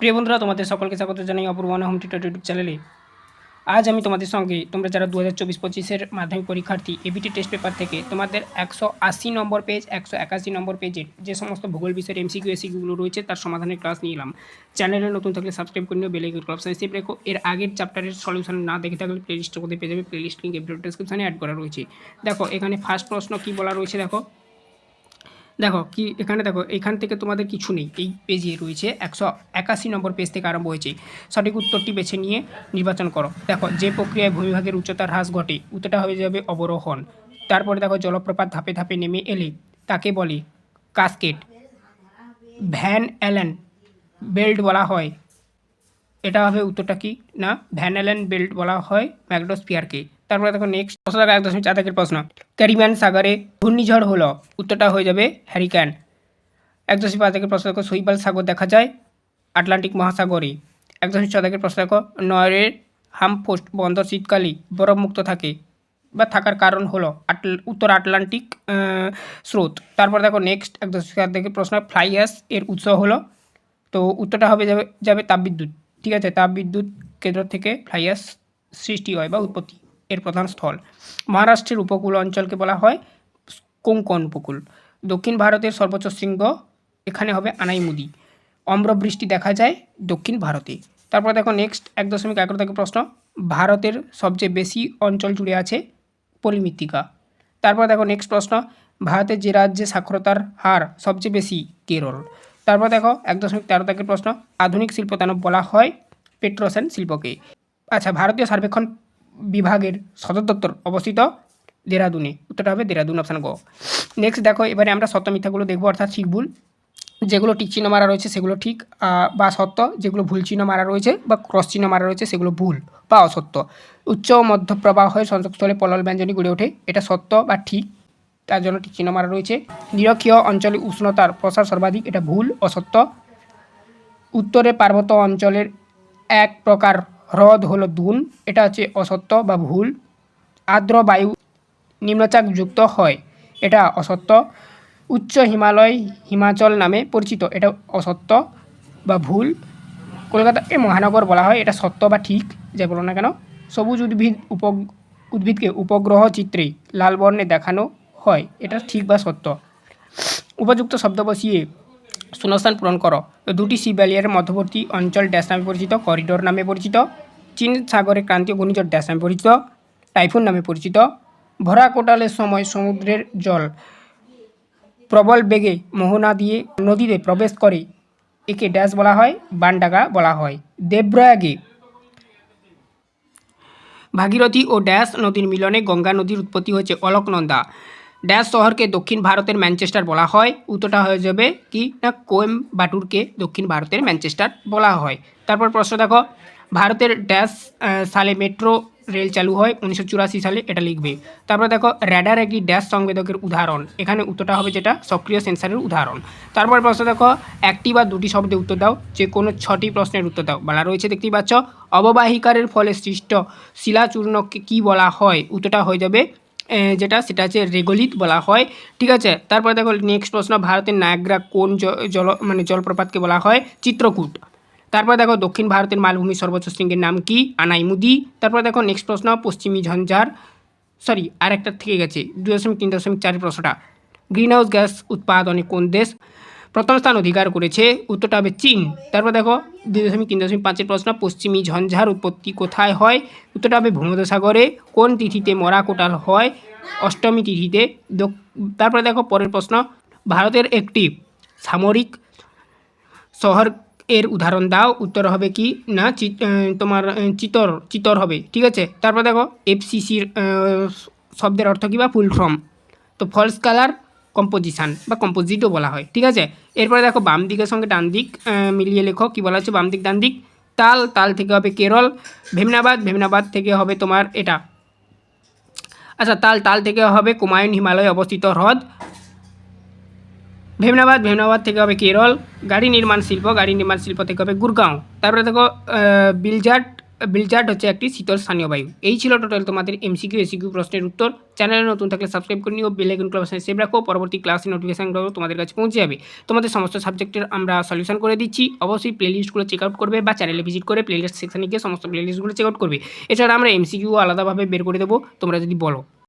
প্রিয় বন্ধুরা, তোমাদের সকলকে স্বাগত জানাই অপূর্বানা হোম টিউটর ইউটিউব চ্যানেলে আজ আমি তোমাদের সঙ্গে, তোমরা যারা দু হাজার চব্বিশ পঁচিশের মাধ্যমিক পরীক্ষার্থী এবিটি টেস্ট পেপার থেকে তোমাদের একশো আশি নম্বর পেজ একশো একাশি নম্বর পেজের যে সমস্ত ভূগোল বিষয়ের এমসিকিউ এসিকিউগুলো রয়েছে, তার সমাধানের ক্লাস নিয়ে চ্যানেলে নতুন থাকলে সাবস্ক্রাইব করে নিও বেলাইকন ক্লাব সেভ রেখো। এর আগের চ্যাপ্টারের সলিউশন না দেখে থাকলে প্লেলিস্টের মধ্যে পেয়ে যাবে? প্লেলিস্ট লিঙ্ক ভিডিও ডিসক্রিপশনে অ্যাড করা রয়েছে। দেখো, এখানে ফার্স্ট প্রশ্ন কী বলা রয়েছে? দেখো দেখো কি, এখানে দেখো, এখান থেকে তোমাদের কিছু নেই। এই পেজে রয়েছে একশো একাশি নম্বর পেজ থেকে আরম্ভ হয়েছে। সঠিক উত্তরটি বেছে নিয়ে নির্বাচন করো। দেখো, যে প্রক্রিয়ায় ভূমিভাগের উচ্চতার হ্রাস ঘটে উত্তরটা হয়ে যাবে অবরোহণ। তারপরে দেখো, জলপ্রপাত ধাপে ধাপে নেমে এলে তাকে বলে কাস্কেট ভ্যান অ্যালেন বেল্ট বলা হয়। এটা হবে উত্তরটা কি? না ভ্যান অ্যালেন বেল্ট বলা হয় ম্যাগডোস্পিয়ারকে তারপরে দেখো নেক্সট প্রশ্ন এক দশমিক চার দাগের প্রশ্ন। ক্যারিম্যান সাগরে ঘূর্ণিঝড় হলো, উত্তরটা হয়ে যাবে হ্যারিক্যান এক দশমিক পাঁচ দাগের প্রশ্ন দেখো, শৈবাল সাগর দেখা যায় আটলান্টিক মহাসাগরে। এক দশমিক ছ দাগের প্রশ্ন দেখো, নয়ের হামফোস্ট বন্দর শীতকালে বরফমুক্ত থাকে বা থাকার কারণ হলো উত্তর আটলান্টিক স্রোত। তারপর দেখো নেক্সট এক দশমিক সাত দাগের প্রশ্ন, ফ্লাই অ্যাশ এর উৎস হলো। তো উত্তরটা হবে যাবে যাবে তাপবিদ্যুৎ। ঠিক আছে তাপবিদ্যুৎ কেন্দ্র থেকে ফ্লাই অ্যাশ সৃষ্টি হয় বা উৎপত্তি, এর প্রধান স্থল। মহারাষ্ট্রের উপকূল অঞ্চলকে বলা হয় কোঙ্কন উপকূল। দক্ষিণ ভারতের সর্বোচ্চ শৃঙ্গ এখানে হবে আনাইমুদি। অম্রবৃষ্টি দেখা যায় দক্ষিণ ভারতে। তারপর দেখো নেক্সট এক দশমিক এগারো থেকে প্রশ্ন, ভারতের সবচেয়ে বেশি অঞ্চল জুড়ে আছে পলিমৃত্তিকা। তারপর দেখো নেক্সট প্রশ্ন, ভারতের যে রাজ্যে সাক্ষরতার হার সবচেয়ে বেশি, কেরল। তারপর দেখো, এক দশমিক তেরো থেকে প্রশ্ন। আধুনিক শিল্পতানব বলা হয় পেট্রোসেন শিল্পকে? আচ্ছা ভারতীয় সার্বেক্ষণ বিভাগের সদর দপ্তর অবস্থিত দেরাদুনে। উত্তরটা হবে দেরাদুন অপশান গ। নেক্সট দেখো, এবারে আমরা সত্য মিথ্যাগুলো দেখব, অর্থাৎ ঠিক ভুল। যেগুলো টিক চিহ্ন মারা রয়েছে, সেগুলো ঠিক বা সত্য। যেগুলো ভুল চিহ্ন মারা রয়েছে, বা ক্রস চিহ্ন মারা রয়েছে, সেগুলো ভুল বা অসত্য। উচ্চ ও মধ্য প্রবাহ হয়ে সংযোগস্থলে পলল ব্যঞ্জনী গড়ে ওঠে। এটা সত্য বা ঠিক? তার জন্য চিহ্ন মারা রয়েছে। নিরক্ষীয় অঞ্চলে উষ্ণতার প্রসার সর্বাধিক, এটা ভুল, অসত্য। উত্তরে পার্বত্য অঞ্চলের এক প্রকার হ্রদ হলো দুন, এটা হচ্ছে অসত্য বা ভুল। আর্দ্র বায়ু নিম্নচাপযুক্ত হয়, এটা অসত্য। উচ্চ হিমালয়, হিমাচল নামে পরিচিত, এটা অসত্য বা ভুল। কলকাতাকে মহানগর বলা হয়, এটা সত্য বা ঠিক, যে বলো না কেন। সবুজ উদ্ভিদ উপ উদ্ভিদকে উপগ্রহ চিত্রে লাল বর্ণে দেখানো হয়, এটা ঠিক বা সত্য? উপযুক্ত শব্দ বসিয়ে শূন্যস্থান পূরণ করো। দুটি সি ব্যালিয়ারের মধ্যবর্তী অঞ্চল ড্যাশ নামে পরিচিত, করিডোর নামে পরিচিত, চীন সাগরে ক্রান্তীয় ঘূর্ণিঝড় ড্যাশ নামে পরিচিত, টাইফুন নামে পরিচিত। ভরা কোটালের সময় সমুদ্রের জল প্রবল বেগে মোহনা দিয়ে নদীতে প্রবেশ করে, একে ড্যাশ বলা হয়, বানডাগা বলা হয়। দেবপ্রয়াগে ভাগীরথী ও ড্যাশ নদীর মিলনে গঙ্গা নদীর উৎপত্তি হয়েছে অলকনন্দা। ড্যাশ শহরকে দক্ষিণ ভারতের ম্যানচেস্টার বলা হয়। উত্তরটা হয়ে যাবে কি না কোয়েম বাটুরকে দক্ষিণ ভারতের ম্যানচেস্টার বলা হয়। তারপর প্রশ্ন দেখো, ভারতের ড্যাশ সালে মেট্রো রেল চালু হয় উনিশশো চুরাশি সালে, এটা লিখবে। তারপর দেখো র্যাডার একটি ড্যাশ সংবেদকের উদাহরণ। এখানে উত্তরটা হবে যেটা, সক্রিয় সেন্সারের উদাহরণ। তারপর প্রশ্ন দেখো, একটি বা দুটি শব্দে উত্তর দাও যে কোনো ছটি প্রশ্নের উত্তর দাও। বলা রয়েছে, দেখতেই পাচ্ছ। অববাহিকারের ফলে সৃষ্ট শিলাচূর্ণকে কী বলা হয়? উত্তরটা হয়ে যাবে যেটা সেটা হচ্ছে রেগোলিত বলা হয়, ঠিক আছে? তারপরে দেখো নেক্সট প্রশ্ন, ভারতের নায়াগ্রা কোন জল মানে জলপ্রপাতকে বলা হয়? চিত্রকূট। তারপর দেখো দক্ষিণ ভারতের মালভূমি সর্বোচ্চ শৃঙ্গের নাম কি? আনাইমুদি। তারপর দেখো নেক্সট প্রশ্ন, পশ্চিমী ঝঞ্ঝার সরি আর একটা থেকে গেছে দু দশমিক তিন দশমিক চারের প্রশ্নটা। গ্রিন হাউস গ্যাস উৎপাদনে কোন দেশ প্রথম স্থান অধিকার করেছে উত্তরটা হবে চীন। তারপর দেখো, দুই দশমিক তিন দশমিক পাঁচের প্রশ্ন, পশ্চিমী ঝঞ্ঝার উৎপত্তি কোথায় হয়? উত্তরটা হবে ভূমধ্যসাগরে, কোন তিথিতে মরা কোটাল হয়? অষ্টমী তিথিতে তারপরে দেখো পরের প্রশ্ন, ভারতের একটি সামরিক শহর এর উদাহরণ দাও, উত্তর হবে কি? না তোমার চিতর চিতর হবে, ঠিক আছে? তারপর দেখো, এফসিসির শব্দের অর্থ কী বা? ফুল ফর্ম তো ফলস কালার কম্পোজিশান বা কম্পোজিটও বলা হয়, ঠিক আছে? এরপরে দেখো বাম দিকের সঙ্গে ডান দিক মিলিয়ে লেখো, কী বলা হচ্ছে? বাম দিক, ডান দিক। তাল তাল থেকে হবে কেরল, ভেমনাবাদ ভেমনাবাদ থেকে হবে তোমার এটা। আচ্ছা তাল তাল থেকে হবে কুমায়ুন হিমালয়ে অবস্থিত হ্রদ। ভেমনাবাদ ভেমনাবাদ থেকে হবে কেরল। গাড়ি নির্মাণ শিল্প, গাড়ি নির্মাণ শিল্প থেকে হবে গুরগাঁও। তারপরে দেখো বিলজাট বিলচার্ট হচ্ছে একটি শীতল স্থানীয় বায়ু। এই ছিল টোটাল তোমাদের এমসিকিউ এসিকিউ প্রশ্নের উত্তর। চ্যানেলে নতুন থাকলে সাবস্ক্রাইব করে নিও বেল আইকন সেভ রাখো। পরবর্তী ক্লাসে নোটিফিকেশনগুলো তোমাদের কাছে পৌঁছে যাবে। তোমাদের সমস্ত সাবজেক্টের আমরা সলিউশন করে দিচ্ছি। অবশ্যই প্লেলিস্টগুলো চেক আউট করবে বা চ্যানেলে ভিজিট করে প্লেলিস্ট সেকশনে গিয়ে সমস্ত প্লেলিস্টগুলো চেক আউট করবে। এছাড়া আমরা এমসিকিউ আলাদাভাবে বের করে দেবো, তোমরা যদি বলো।